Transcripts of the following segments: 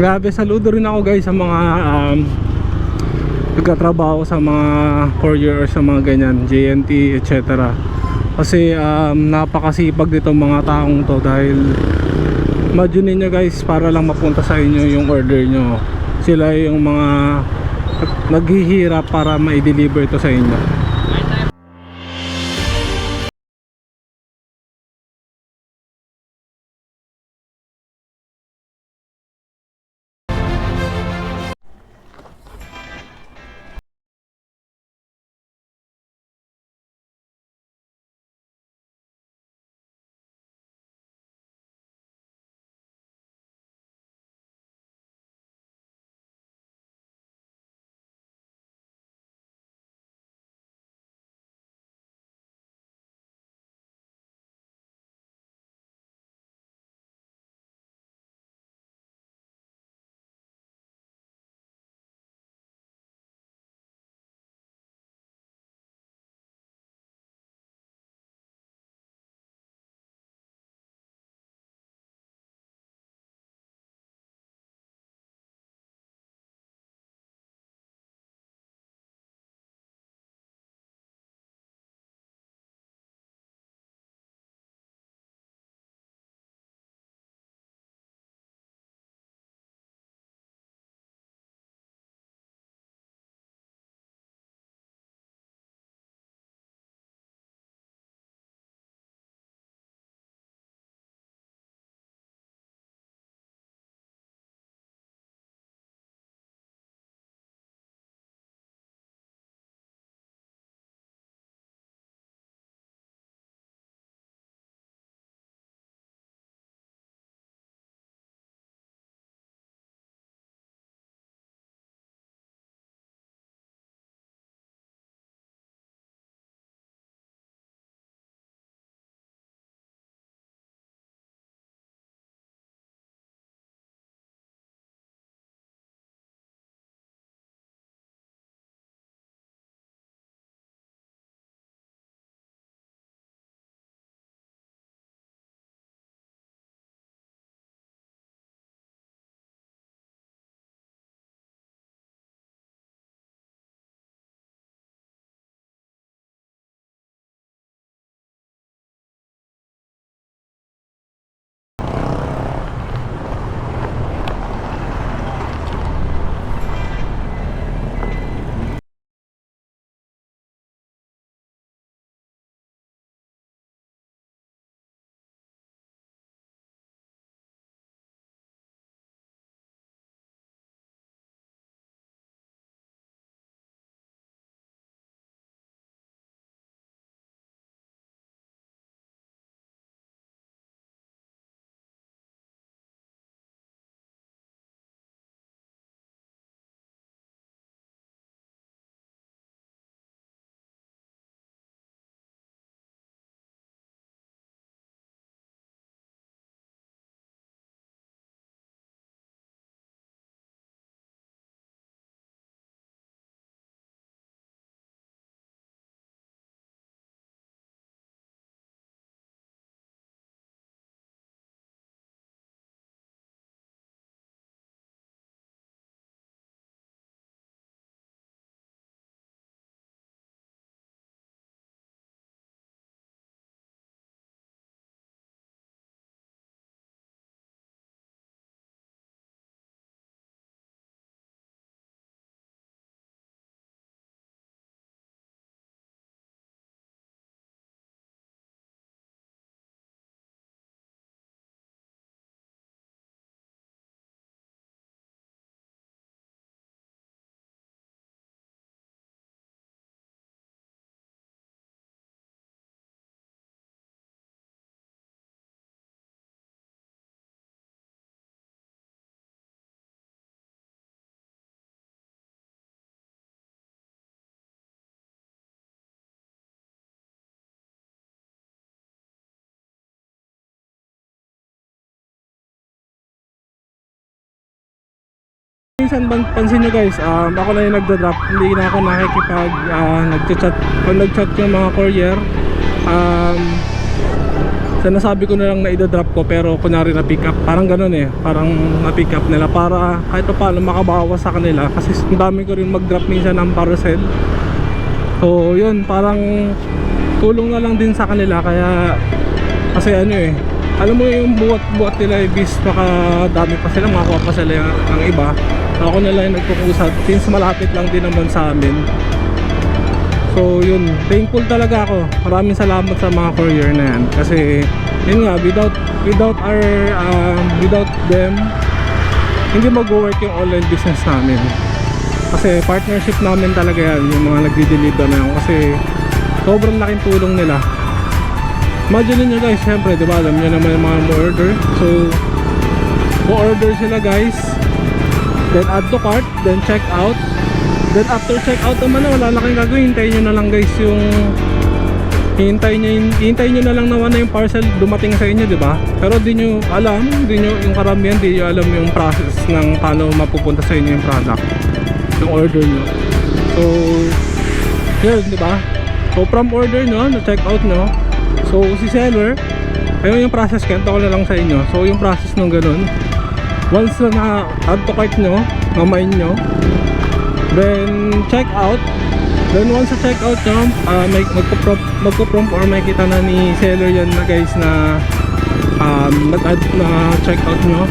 Grabe, saludo rin ako guys sa mga um, nagkatrabaho sa mga courier sa mga ganyan, JNT, etc. Kasi um, napakasipag nito mga taong to dahil imagine niyo guys para lang mapunta sa inyo yung order nyo. Sila yung mga naghihirap para ma-deliver ito sa inyo. Minsan pansin nyo guys, um, ako na yung nagda-drop, hindi na ako nakikipag uh, nagchat-chat, kung nag-chat yung mga courier, um, So nasabi ko na lang na i-drop ko pero kunyari na pick up. Parang ganun eh. Parang na pick up nila para kahit pa paano makabawas sa kanila. Kasi ang dami ko rin mag-drop minsan ng parcel. So yun, parang tulong na lang din sa kanila. Kaya kasi ano eh. Alam mo yung buhat-buhat nila ibis baka dami pa sila, makakuha pa sila yung, ng iba. Ako na lang yung nagpupusa since malapit lang din naman sa amin. So yun, thankful talaga ako. Maraming salamat sa mga courier na yan. Kasi yun nga, without without our um, without them, hindi mag-work yung online business namin. Kasi partnership namin talaga yan, yung mga nagdi-deliver na yan. Kasi sobrang laking tulong nila. Imagine nyo guys, syempre, di ba, alam nyo naman yung mga order. So, po-order sila guys. Then add to cart, then check out. Then after check out naman na, wala na kayong gagawin. Hintayin nyo na lang guys yung Hintayin nyo, hintayin nyo na lang naman na yung parcel dumating sa inyo, di ba? Pero di nyo alam, di nyo, yung karamihan, di nyo alam yung process ng paano mapupunta sa inyo yung product, yung order nyo. So, yun, di ba? So, from order nyo, na-check out nyo, so, si seller, ayun yung process, kento ko na lang sa inyo. So, yung process nung ganun, once na na-add to cart nyo, mamain nyo, then check out, Then once sa checkout nyo, uh, may magpo-prompt, magpo-prompt or na ni seller yan na guys na um, nag-add na checkout nyo.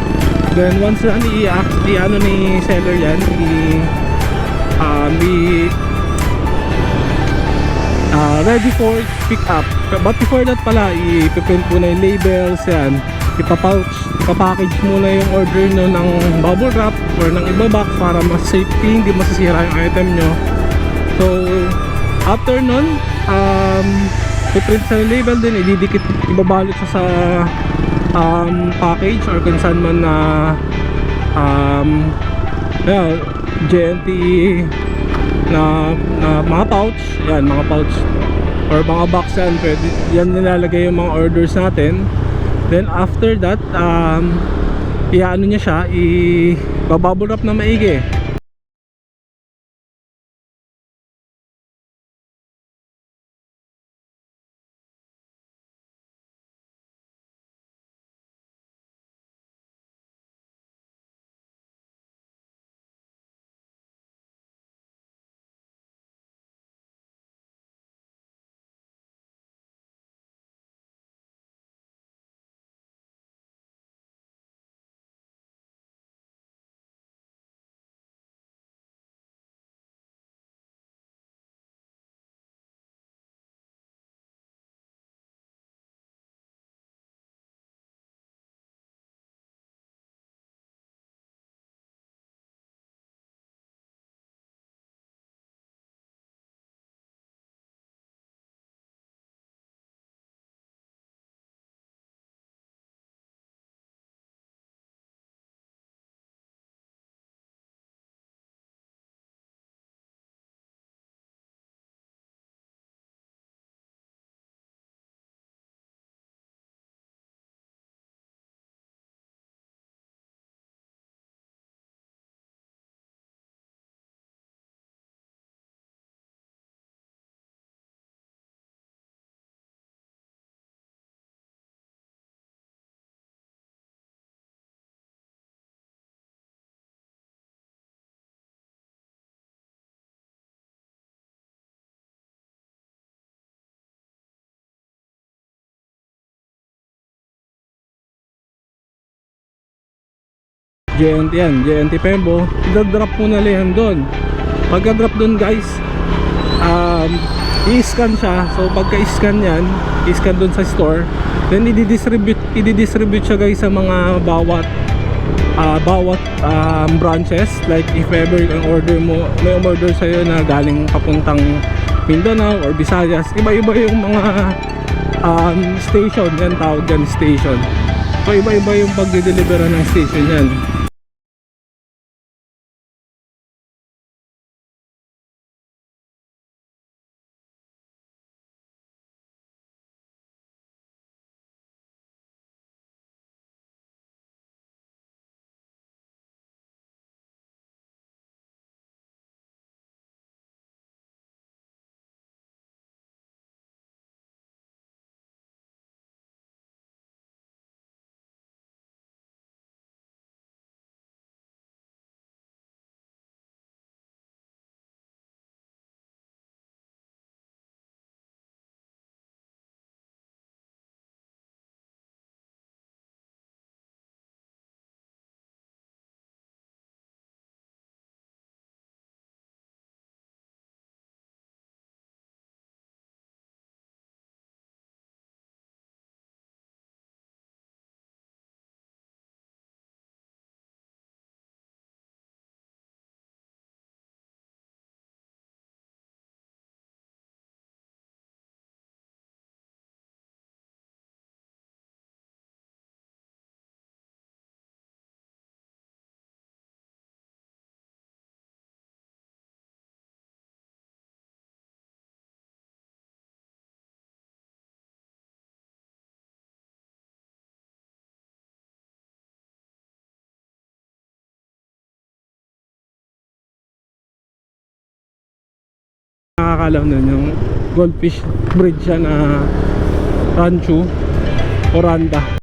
Then once na i-ano ni seller yan, i um, i uh, ready for pick up. But before that pala, i-print muna yung labels yan. Ipapouch, ipapackage muna yung order nyo ng bubble wrap or ng iba box para mas safety, hindi masisira yung item nyo. So, after nun, um, i-print sa label din, ididikit, ibabalot sa sa um, package or kung saan man na um, yeah, JNT na, na mga pouch, yan, mga pouch or mga box yan, pwede, yan nilalagay yung mga orders natin. Then after that, um, i-ano niya siya, i-bubble wrap na maigi. JNT yan, JNT Pembo. I-drop mo na lang doon. Pagka drop doon guys um, i-scan siya. So pagka i-scan yan i-scan doon sa store. Then i-distribute i-distribute siya guys sa mga bawat ah, bawat um, branches. Like if ever ang order mo may order sa'yo na galing papuntang Mindanao or Visayas iba-iba yung mga um, station. Yan tawag yan station. So iba-iba yung pagde-deliver ng station yan nakakalam nun yung goldfish bridge siya na Rancho Oranda